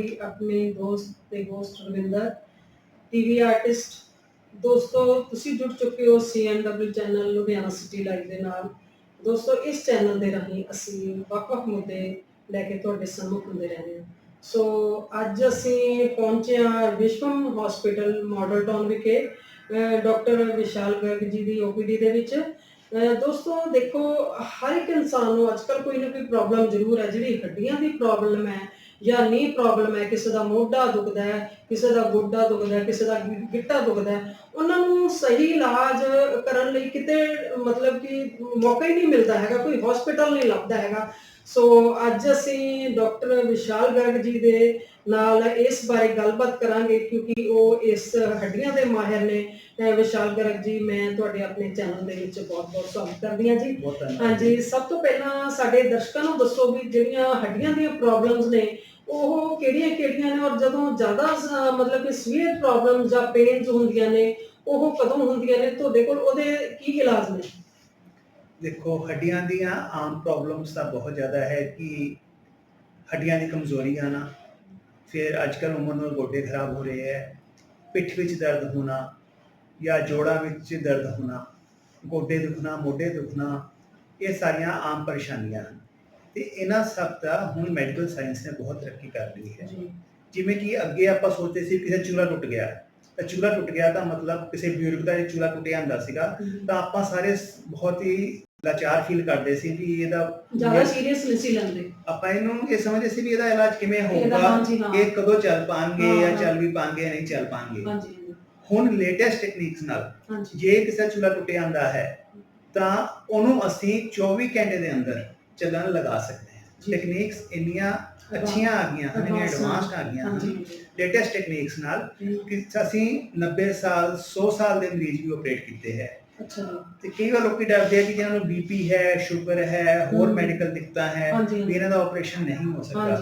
ਵੀ ਆਪਣੇ ਦੋਸਤ ਤੇ ਹੋਸਟ ਰਵਿੰਦਰ ਟੀਵੀ ਆਰਟਿਸਟ ਦੋਸਤੋ, ਤੁਸੀਂ ਜੁੜ ਚੁੱਕੇ ਹੋ CNW channel Ludhiana city live ਦੇ ਨਾਲ। ਦੋਸਤੋ, ਇਸ ਚੈਨਲ ਦੇ ਰਾਹੀਂ ਅਸੀਂ ਵੱਖ-ਵੱਖ ਮੁੱਦੇ ਲੈ ਕੇ ਤੁਹਾਡੇ ਸਾਹਮਣੇ ਹੁੰਦੇ ਰਹਿੰਦੇ ਹਾਂ। ਸੋ, ਅੱਜ ਅਸੀਂ ਪਹੁੰਚੇ ਹਾਂ ਵਿਸ਼ਵਮ ਹਸਪੀਟਲ ਮਾਡਲ ਟਾਊਨ ਵਿਖੇ ਡਾਕਟਰ ਵਿਸ਼ਾਲ ਗਰਗ ਜੀ ਦੀ ਓਪੀਡੀ ਦੇ ਵਿੱਚ। ਦੋਸਤੋ, ਦੇਖੋ, ਹਰ ਇੱਕ ਇਨਸਾਨ ਨੂੰ ਅੱਜਕੱਲ ਕੋਈ ਨਾ ਕੋਈ ਪ੍ਰੋਬਲਮ ਜ਼ਰੂਰ ਹੈ। ਜਿਹੜੀ ਹੱਡੀਆਂ ਦੀ ਪ੍ਰੋਬਲਮ ਹੈ ਜਾਂ ਨੀ ਪ੍ਰੋਬਲਮ ਹੈ, ਕਿਸੇ ਦਾ ਮੋਢਾ ਦੁਖਦਾ ਹੈ, ਕਿਸੇ ਦਾ ਗੋਡਾ ਦੁਖਦਾ ਹੈ, ਕਿਸੇ ਦਾ ਗਿ- ਗਿੱਟਾ ਦੁਖਦਾ ਹੈ, ਉਹਨਾਂ ਨੂੰ ਸਹੀ ਇਲਾਜ ਕਰਨ ਲਈ ਕਿਤੇ, ਮਤਲਬ ਕਿ ਮੌਕਾ ਹੀ ਨਹੀਂ ਮਿਲਦਾ ਹੈਗਾ, ਕੋਈ ਹਸਪੀਟਲ ਨਹੀਂ ਲੱਭਦਾ ਹੈਗਾ। ਸੋ ਅੱਜ ਅਸੀਂ ਡਾਕਟਰ ਵਿਸ਼ਾਲ ਗਰਗ ਜੀ ਦੇ ਨਾਲ ਇਸ ਬਾਰੇ ਗੱਲਬਾਤ ਕਰਾਂਗੇ ਕਿਉਂਕਿ ਉਹ ਇਸ ਹੱਡੀਆਂ ਦੇ ਮਾਹਿਰ ਨੇ। ਅਹ ਵਿਸ਼ਾਲ ਗਰਗ ਜੀ ਮੈਂ ਤੁਹਾਡੇ ਆਪਣੇ ਚੈਨਲ ਦੇ ਵਿੱਚ ਬਹੁਤ-ਬਹੁਤ ਸਵਾਗਤ ਕਰਦੀ ਹਾਂ ਜੀ। ਹਾਂਜੀ ਸਭ ਤੋਂ ਪਹਿਲਾਂ ਸਾਡੇ ਦਰਸ਼ਕਾਂ ਨੂੰ ਦੱਸੋ ਵੀ ਜਿਹੜੀਆਂ ਹੱਡੀਆਂ ਦੀਆਂ ਪ੍ਰੋਬਲਮਸ ਨੇ ਉਹ ਕਿਹੜੀਆਂ ਕਿਹੜੀਆਂ ਨੇ ਔਰ ਜਦੋਂ ਜ਼ਿਆਦਾ ਮਤਲਬ ਕਿ ਸੀਵੀਅਰ ਪ੍ਰੋਬਲਮਸ ਜਾਂ ਪੇਨਸ ਹੁੰਦੀਆਂ ਨੇ ਉਹ ਕਦੋਂ ਹੁੰਦੀਆਂ ਨੇ ਤੁਹਾਡੇ ਕੋਲ ਉਹਦੇ ਕੀ ਇਲਾਜ ਨੇ? ਦੇਖੋ ਹੱਡੀਆਂ ਦੀਆਂ ਆਮ ਪ੍ਰੋਬਲਮਸ ਤਾਂ ਬਹੁਤ ਜ਼ਿਆਦਾ ਹੈ ਕਿ ਹੱਡੀਆਂ ਦੀ ਕਮਜ਼ੋਰੀ ਆਣਾ ਫਿਰ ਅੱਜਕੱਲ ਉਮਰ ਨਾਲ ਗੋਡੇ ਖਰਾਬ ਹੋ ਰਹੇ ਹੈ ਪਿੱਠ ਵਿੱਚ ਦਰਦ ਹੋਣਾ ਜਾਂ ਜੋੜਾਂ ਵਿੱਚ ਦਰਦ ਹੋਣਾ ਗੋਡੇ ਦੁਖਣਾ ਮੋਢੇ ਦੁਖਣਾ ਇਹ ਸਾਰੀਆਂ ਆਮ ਪਰੇਸ਼ਾਨੀਆਂ ਹਨ। ਤੇ ਇਹਨਾਂ ਸਭ ਦਾ ਹੁਣ ਮੈਡੀਕਲ ਸਾਇੰਸ ਨੇ ਬਹੁਤ ਤਰੱਕੀ ਕਰ ਲਈ ਹੈ। ਜਿਵੇਂ ਕਿ ਅੱਗੇ ਆਪਾਂ ਸੋਚਦੇ ਸੀ ਕਿਸੇ ਚੂਲਾ ਟੁੱਟ ਗਿਆ। ਤਾਂ ਚੂਲਾ ਟੁੱਟ ਗਿਆ ਤਾਂ ਮਤਲਬ ਕਿਸੇ ਬਜ਼ੁਰਗ ਦਾ ਚੂਲਾ ਟੁੱਟਿਆ ਹੁੰਦਾ ਸੀਗਾ ਤਾਂ ਆਪਾਂ ਸਾਰੇ ਬਹੁਤ ਹੀ ਲਾਚਾਰ ਫੀਲ ਕਰਦੇ ਸੀ ਵੀ ਇਹਦਾ ਜ਼ਿਆਦਾ ਸੀਰੀਅਸ ਨਹੀਂ ਲੈਂਦੇ ਆਪਾਂ ਇਹਨੂੰ ਇਹ ਸਮਝਦੇ ਸੀ ਵੀ ਇਹਦਾ ਇਲਾਜ ਕਿਵੇਂ ਹੋਊਗਾ ਇਹ ਕਦੋਂ ਚੱਲ ਪਾਣਗੇ ਜਾਂ। ਚੱਲ ਵੀ ਪਾਣਗੇ ਨਹੀਂ ਚੱਲ ਪਾਣਗੇ। ਹਾਂਜੀ। ਹੁਣ ਲੇਟੈਸਟ ਟੈਕਨੀਕਸ ਨਾਲ ਜੇ ਕਿਸੇ ਚੂਲਾ ਟੁੱਟਿਆ ਹੁੰਦਾ ਹੈ ਤਾਂ ਉਹਨੂੰ ਅਸੀਂ 24 ਘੰਟੇ ਦੇ ਅੰਦਰ ਚੱਲਣ ਲਗਾ ਸਕਦੇ ਹਾਂ। ਟੈਕਨੀਕਸ ਇੰਨੀਆਂ ਅੱਛੀਆਂ ਆ ਗਈਆਂ ਹਨ ਇੰਨੀਆਂ ਐਡਵਾਂਸਡ ਆ। ਗਈਆਂ। ਹਨ ਲੇਟੈਸਟ ਟੈਕਨੀਕਸ ਨਾਲ। ਕਿ ਅਸੀਂ 90 ਸਾਲ 100 ਸਾਲ ਦੇ ਮਰੀਜ਼ ਵੀ ਆਪਰੇਟ ਕੀਤੇ ਹੈ। ਅੱਛਾ। ਤੇ ਕਈ ਵਾਰ ਲੋਕੀ ਡਰਦੇ ਆ ਕਿ ਜਿਹਨਾਂ ਨੂੰ ਬੀਪੀ ਹੈ ਸ਼ੂਗਰ ਹੈ ਹੋਰ। ਮੈਡੀਕਲ ਦਿੱਕਤਾਂ ਹੈ ਇਹਨਾਂ ਦਾ ਆਪਰੇਸ਼ਨ ਨਹੀਂ ਹੋ ਸਕਦਾ।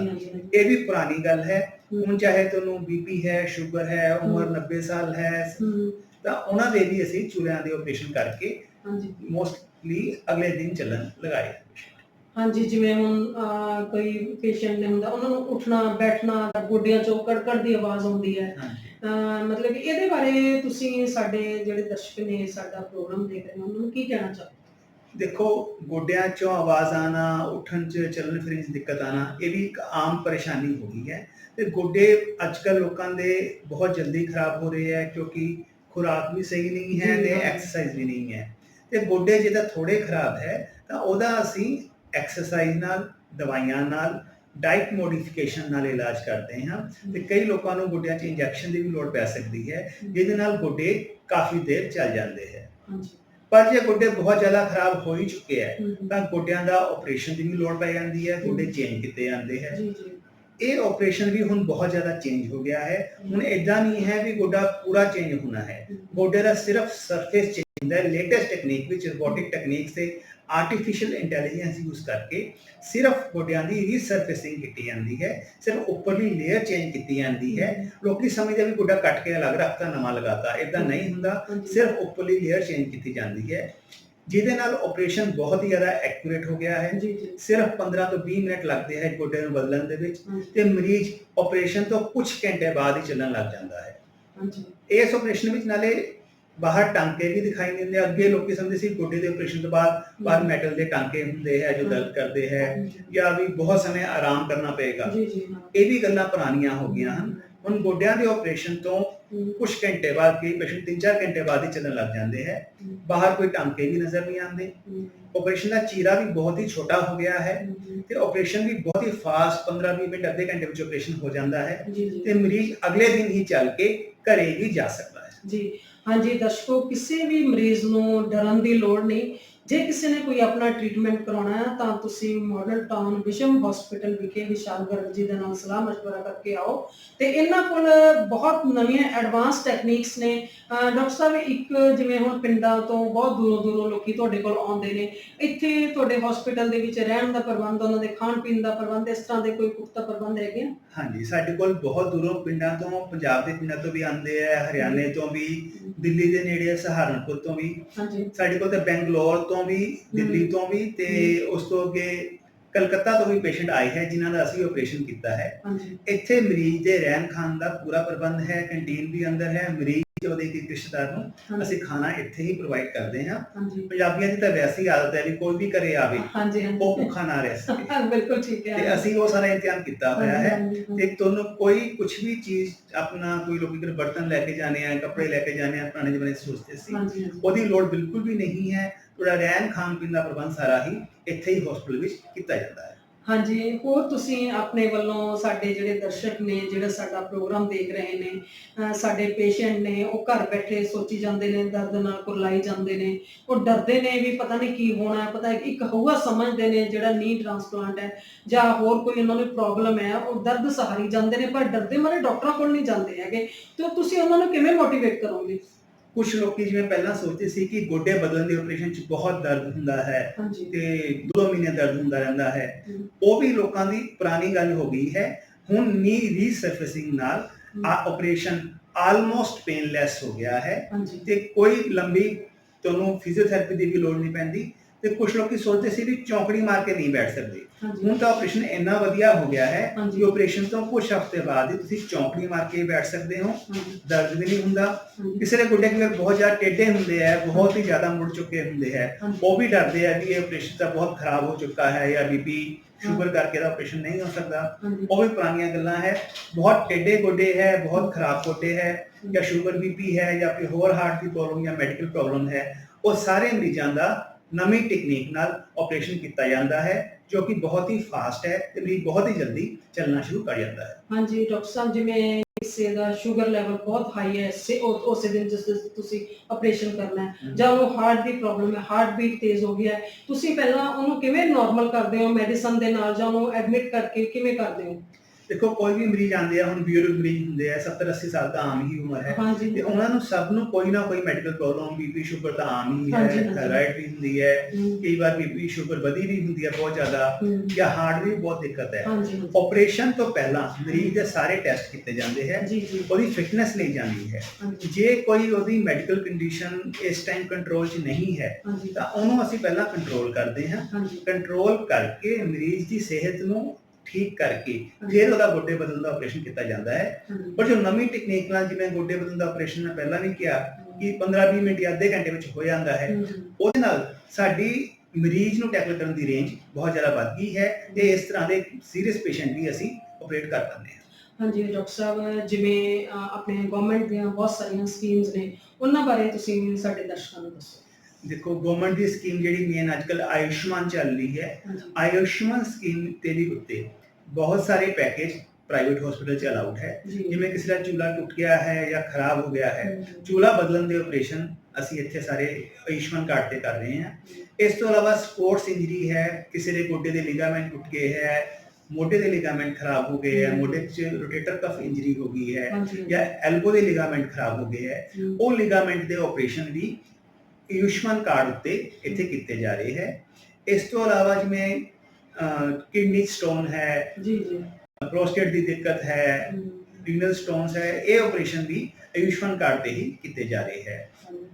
ਇਹ ਵੀ ਪੁਰਾਣੀ ਗੱਲ ਹੈ। ਹੁਣ ਚਾਹੇ ਤੁਹਾਨੂੰ ਬੀਪੀ ਹੈ ਸ਼ੂਗਰ ਹੈ ਉਮਰ ਹਮ। 90 ਸਾਲ ਹੈ ਤਾਂ ਉਹਨਾਂ ਦੇ ਵੀ ਅਸੀਂ ਚੂਲਿਆਂ ਦੇ ਆਪਰੇਸ਼ਨ ਕਰਕੇ ਹਾਂਜੀ। ਮੋਸਟਲੀ ਅਗਲੇ ਦਿਨ ਚੱਲਣ ਲਗਾਏ ਹਾਂਜੀ ਜਿਵੇਂ ਹੁਣ ਕੋਈ ਪੇਸ਼ੈਂਟ ਨੇ ਹੁੰਦਾ ਉਹਨਾਂ ਨੂੰ ਉੱਠਣਾ ਬੈਠਣਾ ਗੋਡਿਆਂ ਚੋਂ ਕੜਕੜ ਦੀ ਆਵਾਜ਼ ਆਉਂਦੀ ਹੈ। ਮਤਲਬ ਇਹਦੇ ਬਾਰੇ ਤੁਸੀਂ ਸਾਡੇ ਜਿਹੜੇ ਦਰਸ਼ਕ ਨੇ ਸਾਡਾ ਪ੍ਰੋਗਰਾਮ ਦੇਖ ਰਹੇ ਨੇ ਉਹਨਾਂ ਨੂੰ ਕੀ ਕਹਿਣਾ ਚਾਹੋ ਦੇਖੋ ਗੋਡਿਆਂ ਚੋਂ ਆਵਾਜ਼ ਆਣਾ ਉੱਠਣ ਚ ਚੱਲਣ ਫਿਰਨ ਚ ਦਿੱਕਤ ਆਣਾ ਇਹ ਵੀ ਇੱਕ ਆਮ ਪਰੇਸ਼ਾਨੀ ਹੋ ਗਈ ਹੈ। ਤੇ ਗੋਡੇ ਅੱਜਕੱਲ ਲੋਕਾਂ ਦੇ ਬਹੁਤ ਜਲਦੀ ਖਰਾਬ ਹੋ ਰਹੇ ਹੈ ਕਿਉਂਕਿ ਖੁਰਾਕ ਵੀ ਸਹੀ ਨਹੀਂ ਹੈ ਤੇ। ਐਕਸਰਸਾਈਜ਼ ਵੀ ਨਹੀਂ ਹੈ। ਤੇ ਗੋਡੇ ਜੇ ਤਾਂ ਥੋੜੇ ਖਰਾਬ ਹੈ ਤਾਂ ਉਹਦਾ ਅਸੀਂ ਐਕਸਰਸਾਈਜ਼ ਨਾਲ ਦਵਾਈਆਂ ਨਾਲ ਡਾਈਟ ਮੋਡੀਫਿਕੇਸ਼ਨ ਨਾਲ ਇਲਾਜ ਕਰਦੇ ਹਾਂ। ਤੇ ਕਈ ਲੋਕਾਂ ਨੂੰ ਗੋਡਿਆਂ 'ਚ ਇੰਜੈਕਸ਼ਨ ਦੀ ਵੀ ਲੋੜ ਪੈ ਸਕਦੀ ਹੈ ਜਿਹਦੇ ਨਾਲ ਗੋਡੇ ਕਾਫੀ ਦੇਰ ਚੱਲ ਜਾਂਦੇ ਹੈ। ਹਾਂਜੀ। ਪਰ ਜੇ ਗੋਡੇ ਬਹੁਤ ਜ਼ਿਆਦਾ ਖਰਾਬ ਹੋ ਹੀ ਚੁੱਕੇ ਹੈ ਤਾਂ ਗੋਡਿਆਂ ਦਾ ਆਪਰੇਸ਼ਨ ਦੀ ਵੀ ਲੋੜ ਪੈ ਜਾਂਦੀ ਹੈ ਗੋਡੇ ਚੇਂਜ ਕੀਤੇ ਜਾਂਦੇ ਹੈ। ਜੀ ਜੀ। ਇਹ ਆਪਰੇਸ਼ਨ ਵੀ ਹੁਣ ਬਹੁਤ ਜ਼ਿਆਦਾ ਚੇਂਜ ਹੋ ਗਿਆ ਹੈ। ਹੁਣ ਇਦਾਂ ਨਹੀਂ ਹੈ ਵੀ ਗੋਡਾ ਪੂਰਾ ਚੇਂਜ ਹੋਣਾ ਹੈ। ਗੋਡੇ ਦਾ ਸਿਰਫ ਸਰਫੇਸ ਚੇਂਜ ਹੁੰਦਾ ਹੈ। ਲੇਟੈਸਟ ਟੈਕਨੀਕ ਵਿੱਚ ਰੋਬੋਟਿਕ ਟੈਕਨੀਕ ਸੇ ਆਰਟੀਫੀਸ਼ੀਅਲ ਇੰਟੈਲੀਜੈਂਸ ਯੂਜ਼ ਕਰਕੇ ਸਿਰਫ ਗੋਡਿਆਂ ਦੀ ਰੀਸਰਫੇਸਿੰਗ ਕੀਤੀ ਜਾਂਦੀ ਹੈ। ਸਿਰਫ ਉੱਪਰਲੀ ਲੇਅਰ ਚੇਂਜ ਕੀਤੀ ਜਾਂਦੀ ਹੈ। ਲੋਕੀ ਸਮਝਦੇ ਵੀ ਗੋਡਾ ਕੱਟ ਕੇ ਅਲੱਗ ਰੱਖਤਾ ਨਵਾਂ ਲਗਾਤਾ। ਇਦਾਂ ਨਹੀਂ ਹੁੰਦਾ। ਸਿਰਫ ਉੱਪਰਲੀ ਲੇਅਰ ਚੇਂਜ ਕੀਤੀ ਜਾਂਦੀ ਹੈ। ਜਿਹਦੇ ਨਾਲ ਆਪਰੇਸ਼ਨ ਬਹੁਤ ਹੀ ਜ਼ਿਆਦਾ ਐਕੂਰੇਟ ਹੋ ਗਿਆ ਹੈ। ਜੀ ਜੀ। ਸਿਰਫ 15 ਤੋਂ 20 ਮਿੰਟ ਲੱਗਦੇ ਹੈ ਗੋਡੇ ਨੂੰ ਬਦਲਣ ਦੇ ਵਿੱਚ ਤੇ ਮਰੀਜ਼ ਆਪਰੇਸ਼ਨ ਤੋਂ ਕੁਝ ਘੰਟੇ ਬਾਅਦ ਹੀ ਚੱਲਣ ਲੱਗ ਜਾਂਦਾ ਹੈ। ਹਾਂਜੀ। ਇਸ ਆਪਰੇਸ਼ਨ ਵਿੱਚ ਨਾਲੇ ਬਾਹਰ ਟਾਂਕੇ ਵੀ ਦਿਖਾਈ ਦਿੰਦੇ ਅੱਗੇ ਲੋਕੀ ਸਮਝਦੇ ਸੀ ਗੋਡੇ ਦੇ ਆਪਰੇਸ਼ਨ ਤੋਂ ਬਾਅਦ ਬਾਹਰ ਮੈਟਲ ਦੇ ਟਾਂਕੇ ਹੁੰਦੇ ਹੈ ਜੋ ਦਰਦ ਕਰਦੇ ਹੈ ਜਾਂ ਵੀ ਬਹੁਤ ਸਮੇਂ ਆਰਾਮ ਕਰਨਾ ਪਏਗਾ। ਜੀ ਜੀ ਹਾਂ। ਇਹ ਵੀ ਗੱਲਾਂ ਪੁਰਾਣੀਆਂ ਹੋ ਗਈਆਂ ਹਨ। ਹੁਣ ਗੋਡਿਆਂ ਦੇ ਆਪਰੇਸ਼ਨ ਤੋਂ ਕੁਝ ਘੰਟੇ ਬਾਅਦ ਕਈ ਪੇਸ਼ੈਂਟ 3-4 ਘੰਟੇ ਬਾਅਦ ਹੀ ਚੱਲਣ ਲੱਗ ਜਾਂਦੇ ਹੈ। ਬਾਹਰ ਕੋਈ ਟਾਂਕੇ ਵੀ ਨਜ਼ਰ ਨਹੀਂ ਆਉਂਦੇ। ਆਪਰੇਸ਼ਨ ਦਾ ਚੀਰਾ ਵੀ ਬਹੁਤ ਹੀ ਛੋਟਾ ਹੋ ਗਿਆ ਹੈ। ਤੇ ਆਪਰੇਸ਼ਨ ਵੀ ਬਹੁਤ ਹੀ ਫਾਸਟ 15-20 ਮਿੰਟ ਅੱਧੇ ਘੰਟੇ ਵਿੱਚ ਆਪਰੇਸ਼ਨ ਹੋ ਜਾਂਦਾ ਹੈ। ਤੇ ਮਰੀਜ਼ ਅਗਲੇ ਦਿਨ ਹੀ ਚੱਲ ਕੇ ਘਰੇ ਵੀ ਜਾ ਸਕਦਾ ਹੈ। ਜੀ। ਹਾਂਜੀ ਦਰਸ਼ਕੋ ਕਿਸੇ ਵੀ ਮਰੀਜ਼ ਨੂੰ ਡਰਨ ਦੀ ਲੋੜ ਨਹੀਂ। ਜੇ ਕਿਸੇ ਨੇ ਕੋਈ ਆਪਣਾ ਟ੍ਰੀਟਮੈਂਟ ਕਰਾਉਣਾ ਹੈ ਤਾਂ ਤੁਸੀਂ ਮਾਡਲ ਟਾਊਨ ਵਿਸ਼ਮ ਹਸਪੀਟਲ ਵਿਖੇ ਵਿਸ਼ਾਲ ਗਰਗ ਜੀ ਦੇ ਨਾਲ ਸਲਾਹ مشورہ ਕਰਕੇ ਆਓ ਤੇ ਇਹਨਾਂ ਕੋਲ ਬਹੁਤ ਨਵੀਆਂ ਐਡਵਾਂਸ ਟੈਕਨੀਕਸ ਨੇ ਅਹ ਡਾਕਟਰ ਸਾਹਿਬ ਇੱਕ ਜਿਵੇਂ ਹੁਣ ਪਿੰਡਾਂ ਤੋਂ ਬਹੁਤ ਦੂਰੋਂ ਦੂਰੋਂ ਲੋਕੀ ਤੁਹਾਡੇ ਕੋਲ ਆਉਂਦੇ ਨੇ ਇੱਥੇ ਤੁਹਾਡੇ ਹਸਪੀਟਲ ਦੇ ਵਿੱਚ ਰਹਿਣ ਦਾ ਪ੍ਰਬੰਧ ਉਹਨਾਂ ਦੇ ਖਾਣ ਪੀਣ ਦਾ ਪ੍ਰਬੰਧ ਇਸ ਤਰ੍ਹਾਂ ਦੇ ਕੋਈ ਪੁਖਤਾ ਪ੍ਰਬੰਧ ਹੈਗੇ ਆ? ਹਾਂਜੀ ਸਾਡੇ ਕੋਲ ਬਹੁਤ ਦੂਰੋਂ ਪਿੰਡਾਂ ਤੋਂ ਪੰਜਾਬ ਦੇ ਪਿੰਡਾਂ ਤੋਂ ਵੀ ਆਉਂਦੇ ਆ ਹਰਿਆਣੇ ਤੋਂ ਵੀ ਦਿੱਲੀ ਦੇ ਨੇੜੇ ਸਹਾਰਨਪੁਰ ਤੋਂ ਵੀ ਹਾਂਜੀ ਸਾਡੇ ਕੋਲ ਤਾਂ ਬੈਂਗਲੌਰ ਤੋਂ ਵੀ ਦਿੱਲੀ ਤੋਂ ਵੀ ਤੇ ਉਸ ਤੋਂ ਅੱਗੇ ਕਲਕੱਤਾ ਤੋਂ ਵੀ ਪੇਸ਼ੈਂਟ ਆਏ ਹੈ ਜਿਨ੍ਹਾਂ ਦਾ ਅਸੀਂ ਆਪਰੇਸ਼ਨ ਕੀਤਾ ਹੈ। ਹਾਂਜੀ। ਇੱਥੇ ਮਰੀਜ਼ ਦੇ ਰਹਿਣ ਖਾਣ ਦਾ ਪੂਰਾ ਪ੍ਰਬੰਧ ਹੈ ਕੰਟੀਨ ਵੀ ਅੰਦਰ ਹੈ ਮਰੀਜ਼ ਉਹਦੇ ਇੱਕ ਰਿਸ਼ਤੇਦਾਰ ਨੂੰ ਅਸੀਂ ਖਾਣਾ ਇੱਥੇ ਹੀ ਪ੍ਰੋਵਾਈਡ ਕਰਦੇ ਹਾਂ। ਪੰਜਾਬੀਆਂ ਦੀ ਤਾਂ ਵੈਸੀ ਆਦਤ ਹੈ ਵੀ ਕੋਈ ਵੀ ਘਰੇ ਆਵੇ ਉਹ ਭੁੱਖਾ ਨਾ ਰਹਿ ਬਿਲਕੁਲ ਠੀਕ ਹੈ। ਤੇ ਅਸੀਂ ਉਹ ਸਾਰਾ ਇੰਤਜ਼ਾਮ ਕੀਤਾ ਹੋਇਆ ਹੈ। ਤੇ ਤੁਹਾਨੂੰ ਕੋਈ ਕੁਝ ਵੀ ਚੀਜ਼ ਆਪਣਾ ਕੋਈ ਲੋਕੀ ਕਰ ਬਰਤਨ ਲੈ ਕੇ ਜਾਣੇ ਆ ਕੱਪੜੇ ਲੈ ਕੇ ਜਾਣੇ ਆ ਪੁਰਾਣੇ ਜ਼ਮਾਨੇ ਸੋਚਦੇ ਸੀ। ਉਹਦੀ ਲੋੜ ਬਿਲਕੁਲ ਵੀ ਨਹੀਂ ਹੈ। ਤੁਹਾਡਾ ਰਹਿਣ ਖਾਣ ਪੀਣ ਦਾ ਪ੍ਰਬੰਧ ਸਾਰਾ ਹੀ ਇੱਥੇ ਹੀ ਹਸਪੀਟਲ ਵਿੱਚ ਕੀਤਾ ਜਾਂਦਾ ਹੈ। ਹਾਂਜੀ, ਹੋਰ ਤੁਸੀਂ ਆਪਣੇ ਵੱਲੋਂ ਸਾਡੇ ਜਿਹੜੇ ਦਰਸ਼ਕ ਨੇ, ਜਿਹੜਾ ਸਾਡਾ ਪ੍ਰੋਗਰਾਮ ਦੇਖ ਰਹੇ ਨੇ, ਅਹ ਸਾਡੇ ਪੇਸ਼ੈਂਟ ਨੇ, ਉਹ ਘਰ ਬੈਠੇ ਸੋਚੀ ਜਾਂਦੇ ਨੇ, ਦਰਦ ਨਾਲ ਕੁਰਲਾਈ ਜਾਂਦੇ ਨੇ, ਉਹ ਡਰਦੇ ਨੇ ਵੀ ਪਤਾ ਨਹੀਂ ਕੀ ਹੋਣਾ ਹੈ ਪਤਾ ਇੱਕ ਹਊਆ ਸਮਝਦੇ ਨੇ ਜਿਹੜਾ ਨੀ ਟ੍ਰਾਂਸਪਲਾਂਟ ਹੈ, ਜਾਂ ਹੋਰ ਕੋਈ ਉਹਨਾਂ ਨੂੰ ਪ੍ਰੋਬਲਮ ਹੈ, ਉਹ ਦਰਦ ਸਹਾਰੀ ਜਾਂਦੇ ਨੇ, ਪਰ ਡਰਦੇ ਮਾਰੇ ਡਾਕਟਰਾਂ ਕੋਲ ਨਹੀਂ ਜਾਂਦੇ ਹੈਗੇ। ਤੇ ਤੁਸੀਂ ਉਹਨਾਂ ਨੂੰ ਕਿਵੇਂ ਮੋਟੀਵੇਟ ਕਰੋਗੇ? ਕੁਝ ਲੋਕੀ ਜਿਵੇਂ ਪਹਿਲਾਂ ਸੋਚਦੇ ਸੀ ਕਿ ਗੋਡੇ ਬਦਲਣ ਦੇ ਆਪਰੇਸ਼ਨ 'ਚ ਬਹੁਤ ਦਰਦ ਹੁੰਦਾ ਹੈ ਹਾਂਜੀ। ਤੇ ਦੋ ਮਹੀਨੇ ਦਰਦ ਹੁੰਦਾ ਰਹਿੰਦਾ ਹੈ। ਹਮ। ਉਹ ਵੀ ਲੋਕਾਂ ਦੀ ਪੁਰਾਣੀ ਗੱਲ ਹੋ ਗਈ ਹੈ। ਹੁਣ ਨੀ ਰੀਸਰਫੇਸਿੰਗ ਨਾਲ ਆ ਆਪਰੇਸ਼ਨ ਆਲਮੋਸਟ ਪੇਨਲੈਸ ਹੋ ਗਿਆ ਹੈ ਹਾਂਜੀ। ਤੇ ਕੋਈ ਲੰਬੀ ਤੁਹਾਨੂੰ ਫਿਜ਼ੀਓਥੈਰੇਪੀ ਦੀ ਵੀ ਲੋੜ ਨਹੀਂ ਪੈਂਦੀ। ਤੇ ਕੁਝ ਲੋਕੀ ਸੋਚਦੇ ਸੀ ਵੀ ਚੌਂਕੜੀ ਮਾਰ ਕੇ ਨਹੀਂ ਬੈਠ ਸਕਦੇ। ਹਾਂਜੀ। ਹੁਣ ਤਾਂ ਆਪਰੇਸ਼ਨ ਇੰਨਾ ਵਧੀਆ ਹੋ ਗਿਆ ਹੈ ਹਾਂਜੀ। ਕਿ ਆਪਰੇਸ਼ਨ ਤੋਂ ਕੁਝ ਹਫ਼ਤੇ ਬਾਅਦ ਹੀ ਤੁਸੀਂ ਚੌਂਕੜੀ ਮਾਰ ਕੇ ਬੈਠ ਸਕਦੇ ਹੋ। ਹਾਂਜੀ। ਦਰਦ ਵੀ ਨਹੀਂ ਹੁੰਦਾ। ਹਾਂਜੀ। ਕਿਸੇ ਦੇ ਗੁੱਡੇ ਕਿਵੇਂ ਬਹੁਤ ਜ਼ਿਆਦਾ ਟੇਢੇ ਹੁੰਦੇ ਆ ਬਹੁਤ ਹੀ ਜ਼ਿਆਦਾ ਮੁੜ ਚੁੱਕੇ ਹੁੰਦੇ ਹੈ। ਹਾਂਜੀ। ਉਹ ਵੀ ਡਰਦੇ ਆ ਵੀ ਇਹ ਆਪਰੇਸ਼ਨ ਤਾਂ ਬਹੁਤ ਖਰਾਬ ਹੋ ਚੁੱਕਾ ਹੈ ਜਾਂ ਬੀਪੀ ਸ਼ੂਗਰ ਕਰਕੇ ਦਾ ਆਪਰੇਸ਼ਨ ਨਹੀਂ ਹੋ ਸਕਦਾ। ਹਾਂਜੀ। ਉਹ ਵੀ ਪੁਰਾਣੀਆਂ ਗੱਲਾਂ ਹੈ। ਬਹੁਤ ਟੇਢੇ ਗੋਡੇ ਹੈ ਬਹੁਤ ਖਰਾਬ ਗੋਡੇ ਹੈ ਜਾਂ ਸ਼ੂਗਰ ਬੀਪੀ ਹੈ ਜਾਂ ਕੋਈ ਹੋਰ ਹਾਰਟ ਦੀ ਪ੍ਰੋਬਲਮ ਜਾਂ ਮੈਡੀਕਲ ਪ੍ਰੋਬਲਮ ਹੈ ਉਹ ਸਾਰੇ ਮਰੀਜ਼ਾਂ ਦਾ ਨਵੀਂ ਟੈਕਨੀਕ ਨਾਲ ਆਪਰੇਸ਼ਨ ਕੀਤਾ ਜਾਂਦਾ ਹੈ ਜੋ ਕਿ ਬਹੁਤ ਹੀ ਫਾਸਟ ਹੈ ਤੇ ਮਰੀਜ਼ ਬਹੁਤ ਹੀ ਜਲਦੀ ਚੱਲਣਾ ਸ਼ੁਰੂ ਕਰ ਜਾਂਦਾ ਹੈ ਹਾਂਜੀ ਡਾਕਟਰ ਸਾਹਿਬ ਜਿਵੇਂ ਕਿਸੇ ਦਾ ਸ਼ੂਗਰ ਲੈਵਲ ਬਹੁਤ ਹਾਈ ਹੈ ਸੇ ਉਹ- ਉਸੇ ਦਿਨ ਜਿਸ ਦਿਨ ਤੁਸੀਂ ਆਪਰੇਸ਼ਨ ਕਰਨਾ ਹੈ ਹਮ। ਜਾਂ ਉਹ ਹਾਰਟ ਦੀ ਪ੍ਰੋਬਲਮ ਹੈ ਹਾਰਟ ਬੀਟ ਤੇਜ਼ ਹੋ ਗਿਆ ਹੈ ਤੁਸੀਂ ਪਹਿਲਾਂ ਉਹਨੂੰ ਕਿਵੇਂ ਨਾਰਮਲ ਕਰਦੇ ਹੋ ਮੈਡੀਸਨ ਦੇ ਨਾਲ ਜਾਂ ਉਹਨੂੰ ਐਡਮਿਟ ਕਰਕੇ ਕਿਵੇਂ ਕਰਦੇ ਹੋ ਦੇਖੋ ਕੋਈ ਵੀ ਮਰੀਜ਼ ਆਉਂਦੇ ਆ ਹੁਣ ਬਜ਼ੁਰਗ ਮਰੀਜ਼ ਹੁੰਦੇ ਆ 70 80 ਸਾਲ ਦਾ ਆਮ ਹੀ ਉਮਰ ਹੈ। ਹਾਂਜੀ। ਤੇ ਉਹਨਾਂ ਨੂੰ ਸਭ ਨੂੰ ਕੋਈ ਨਾ ਕੋਈ ਮੈਡੀਕਲ ਪ੍ਰੋਬਲਮ ਬੀਪੀ ਸ਼ੂਗਰ ਤਾਂ ਆਮ ਹੀ ਹੈ ਹਾਂਜੀ। ਥਾਇਰਾਇਡ ਵੀ ਹੁੰਦੀ ਹੈ ਹਮ, ਕਈ ਵਾਰ ਬੀਪੀ ਸ਼ੂਗਰ ਵਧੀ ਵੀ ਹੁੰਦੀ ਹੈ ਬਹੁਤ ਜ਼ਿਆਦਾ ਹਮ, ਜਾਂ ਹਾਰਟ ਦੀ ਵੀ ਬਹੁਤ ਦਿੱਕਤ ਹੈ। ਹਾਂਜੀ ਹਾਂਜੀ। ਆਪਰੇਸ਼ਨ ਤੋਂ ਪਹਿਲਾਂ ਮਰੀਜ਼ ਦੇ ਸਾਰੇ ਟੈਸਟ ਕੀਤੇ ਜਾਂਦੇ ਹੈ ਜੀ ਜੀ। ਉਹਦੀ ਫਿਟਨੈਸ ਲਈ ਜਾਂਦੀ ਹੈ। ਹਾਂਜੀ। ਜੇ ਕੋਈ ਉਹਦੀ ਮੈਡੀਕਲ ਕੰਡੀਸ਼ਨ ਇਸ ਟਾਈਮ ਕੰਟਰੋਲ 'ਚ ਨਹੀਂ ਹੈ ਹਾਂਜੀ। ਤਾਂ ਉਹਨੂੰ ਅਸੀਂ ਪਹਿਲਾਂ ਕੰਟਰੋਲ ਕਰਦੇ ਹਾਂ। ਹਾਂਜੀ। ਕੰਟਰੋਲ ਕਰਕੇ ਮਰੀਜ਼ ਦੀ ਸਿਹਤ ਨੂੰ ਠੀਕ ਕਰਕੇ ਫਿਰ ਉਹਦਾ ਗੋਡੇ ਬਦਲਣ ਦਾ ਆਪਰੇਸ਼ਨ ਕੀਤਾ ਜਾਂਦਾ ਹੈ। ਪਰ ਜੋ ਨਵੀਂ ਟੈਕਨੀਕ ਨਾਲ ਜਿਵੇਂ ਗੋਡੇ ਬਦਲਣ ਦਾ ਆਪਰੇਸ਼ਨ ਮੈਂ ਪਹਿਲਾਂ ਵੀ ਕਿਹਾ ਕਿ 15-20 ਮਿੰਟ ਜਾਂ ਅੱਧੇ ਘੰਟੇ ਵਿੱਚ ਹੋ ਜਾਂਦਾ ਹੈ। ਉਹਦੇ ਨਾਲ ਸਾਡੀ ਮਰੀਜ਼ ਨੂੰ ਟੈਕਲ ਕਰਨ ਦੀ ਰੇਂਜ ਬਹੁਤ ਜ਼ਿਆਦਾ ਵੱਧ ਗਈ ਹੈ ਤੇ ਇਸ ਤਰ੍ਹਾਂ ਦੇ ਸੀਰੀਅਸ ਪੇਸ਼ੈਂਟ ਵੀ ਅਸੀਂ ਆਪਰੇਟ ਕਰ ਪਾਉਂਦੇ ਹਾਂ। ਹਾਂਜੀ ਡਾਕਟਰ ਸਾਹਿਬ ਜਿਵੇਂ ਆਪਣੇ ਗਵਰਨਮੈਂਟ ਦੀਆਂ ਬਹੁਤ ਸਾਰੀਆਂ ਸਕੀਮਸ ਨੇ ਉਹਨਾਂ ਬਾਰੇ ਤੁਸੀਂ ਸਾਡੇ ਦਰਸ਼ਕਾਂ ਨੂੰ ਦੱਸੋ। ਦੇਖੋ ਗਵਰਨਮੈਂਟ ਦੀ ਸਕੀਮ ਜਿਹੜੀ ਮੇਨ ਅੱਜਕੱਲ ਆਯੁਸ਼ਮਾਨ ਚੱਲ ਰਹੀ ਹੈ ਹਾਂਜੀ ਆਯੁਸ਼ਮਾਨ ਸਕੀਮ ਤੇ ਵੀ ਉੱਤੇ ਬਹੁਤ ਸਾਰੇ ਪੈਕੇਜ ਪ੍ਰਾਈਵੇਟ ਹਸਪੀਟਲ ਚ ਅਲਾਉਡ ਹੈ ਜੀ ਜਿਵੇਂ ਕਿਸੇ ਦਾ ਚੂਲਾ ਟੁੱਟ ਗਿਆ ਹੈ ਜਾਂ ਖਰਾਬ ਹੋ ਗਿਆ ਹੈ ਹਮ, ਚੂਲਾ ਬਦਲਣ ਦੇ ਆਪਰੇਸ਼ਨ ਅਸੀਂ ਇੱਥੇ ਸਾਰੇ ਆਯੁਸ਼ਮਾਨ ਕਾਰਡ ਤੇ ਕਰ ਰਹੇ ਹਾਂ ਇਸ ਤੋਂ ਇਲਾਵਾ ਸਪੋਰਟਸ ਇੰਜਰੀ ਹੈ ਕਿਸੇ ਦੇ ਗੋਡੇ ਦੇ ਲਿਗਾਮੈਂਟ ਟੁੱਟ ਗਏ ਹੈ ਮੋਢੇ ਦੇ ਲਿਗਾਮੈਂਟ ਖਰਾਬ ਹੋ ਗਏ ਹੈ ਹਮ। ਮੋਢੇ 'ਚ ਰੋਟੇਟਰ ਕਫ ਇੰਜਰੀ ਹੋ ਗਈ ਹੈ ਹਾਂਜੀ ਜਾਂ ਐਲਬੋ ਦੇ ਲਿਗਾਮੈਂਟ ਖਰਾਬ ਹੋ ਗਏ ਹੈ ਹਮ, ਉਹ ਲਿਗਾਮੈਂਟ ਦੇ ਆਪਰੇਸ਼ਨ ਵੀ ਆਯੁਸ਼ਮਾਨ ਕਾਰਡ ਉੱਤੇ ਇੱਥੇ ਕੀਤੇ ਜਾ ਰਹੇ ਹੈ। ਇਸ ਤੋਂ ਇਲਾਵਾ ਜਿਵੇਂ ਕਿਡਨੀ ਸਟੋਨ ਹੈ ਜੀ ਜੀ। ਪ੍ਰੋਸਟੇਟ ਦੀ ਦਿੱਕਤ ਹੈ ਰੀਨਲ ਸਟੋਨਸ ਹੈ ਇਹ ਆਪਰੇਸ਼ਨ ਵੀ ਆਯੁਸ਼ਮਾਨ ਕਾਰਡ ਤੇ ਹੀ ਕੀਤੇ ਜਾ ਰਹੇ ਹੈ।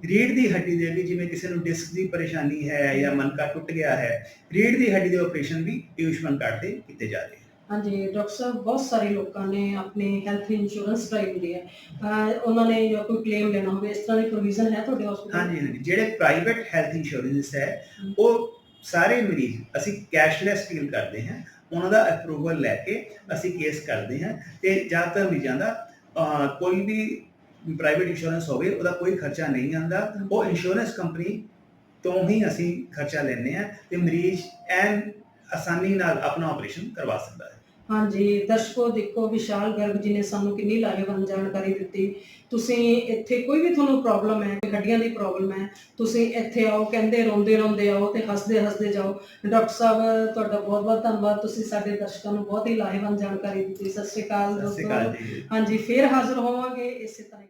ਰੀੜ ਦੀ ਹੱਡੀ ਦੇ ਵੀ ਜਿਵੇਂ ਕਿਸੇ ਨੂੰ ਡਿਸਕ ਦੀ ਪਰੇਸ਼ਾਨੀ ਹੈ ਜਾਂ ਮਨਕਾ ਟੁੱਟ ਗਿਆ ਹੈ ਰੀੜ ਦੀ ਹੱਡੀ ਦੇ ਆਪਰੇਸ਼ਨ ਵੀ ਆਯੁਸ਼ਮਾਨ ਕਾਰਡ ਤੇ ਕੀਤੇ ਜਾ ਰਹੇ ਹਾਂਜੀ ਡਾਕਟਰ ਸਾਹਿਬ ਬਹੁਤ ਸਾਰੇ ਲੋਕਾਂ ਨੇ ਆਪਣੇ ਹੈਲਥ ਇੰਸ਼ੋਰੈਂਸ ਕਰਾਈ ਹੁੰਦੀ ਹੈ ਅਹ ਉਹਨਾਂ ਨੇ ਜੋ ਕੋਈ ਕਲੇਮ ਲੈਣਾ ਹੋਵੇ ਇਸ ਤਰ੍ਹਾਂ ਦੀ ਪ੍ਰੋਵੀਜ਼ਨ ਹੈ ਤੁਹਾਡੇ ਹਸਪੀਟਲ ਹਾਂਜੀ ਹਾਂਜੀ। ਜਿਹੜੇ ਪ੍ਰਾਈਵੇਟ ਹੈਲਥ ਇੰਸ਼ੋਰੈਂਸ ਹੈ ਉਹ ਸਾਰੇ ਮਰੀਜ਼ ਅਸੀਂ ਕੈਸ਼ਲੈਸ ਡੀਲ ਕਰਦੇ ਹਾਂ ਉਹਨਾਂ ਦਾ ਅਪਰੂਵਲ ਲੈ ਕੇ ਅਸੀਂ ਕੇਸ ਕਰਦੇ ਹਾਂ ਤੇ ਜ਼ਿਆਦਾਤਰ ਮਰੀਜ਼ਾਂ ਦਾ ਅਹ, ਕੋਈ ਵੀ ਪ੍ਰਾਈਵੇਟ ਇੰਸ਼ੋਰੈਂਸ ਹੋਵੇ ਉਹਦਾ ਕੋਈ ਖਰਚਾ ਨਹੀਂ ਆਉਂਦਾ। ਉਹ ਇੰਸ਼ੋਰੈਂਸ ਕੰਪਨੀ ਤੋਂ ਹੀ ਅਸੀਂ ਖਰਚਾ ਲੈਂਦੇ ਹਾਂ ਤੇ ਮਰੀਜ਼ ਐਨ ਆਸਾਨੀ ਨਾਲ ਆਪਣਾ ਆਪਰੇਸ਼ਨ ਕਰਵਾ ਸਕਦਾ ਹੈ। ਹਾਂਜੀ ਦਰਸ਼ਕੋ ਦੇਖੋ ਵਿਸ਼ਾਲ ਗਰਗ ਜੀ ਨੇ ਸਾਨੂੰ ਕਿੰਨੀ ਲਾਹੇਵੰਦ ਜਾਣਕਾਰੀ ਦਿੱਤੀ। ਤੁਸੀਂ ਇੱਥੇ ਕੋਈ ਵੀ ਤੁਹਾਨੂੰ ਪ੍ਰੋਬਲਮ ਹੈ ਹੱਡੀਆਂ ਦੀ ਪ੍ਰੋਬਲਮ ਹੈ ਤੁਸੀਂ ਇੱਥੇ ਆਓ ਕਹਿੰਦੇ ਰੋਂਦੇ ਰੋਂਦੇ ਆਓ ਤੇ ਹੱਸਦੇ ਹੱਸਦੇ ਜਾਓ। ਡਾਕਟਰ ਸਾਹਿਬ ਤੁਹਾਡਾ ਬਹੁਤ ਬਹੁਤ ਧੰਨਵਾਦ। ਤੁਸੀਂ ਸਾਡੇ ਦਰਸ਼ਕਾਂ ਨੂੰ ਬਹੁਤ ਹੀ ਲਾਹੇਵੰਦ ਜਾਣਕਾਰੀ ਦਿੱਤੀ। ਸਤਿ ਸ਼੍ਰੀ ਅਕਾਲ ਦੋਸਤੋ। ਹਾਂਜੀ ਫੇਰ ਹਾਜ਼ਰ ਹੋਵਾਂਗੇ ਇਸੇ ਤਰ੍ਹਾਂ।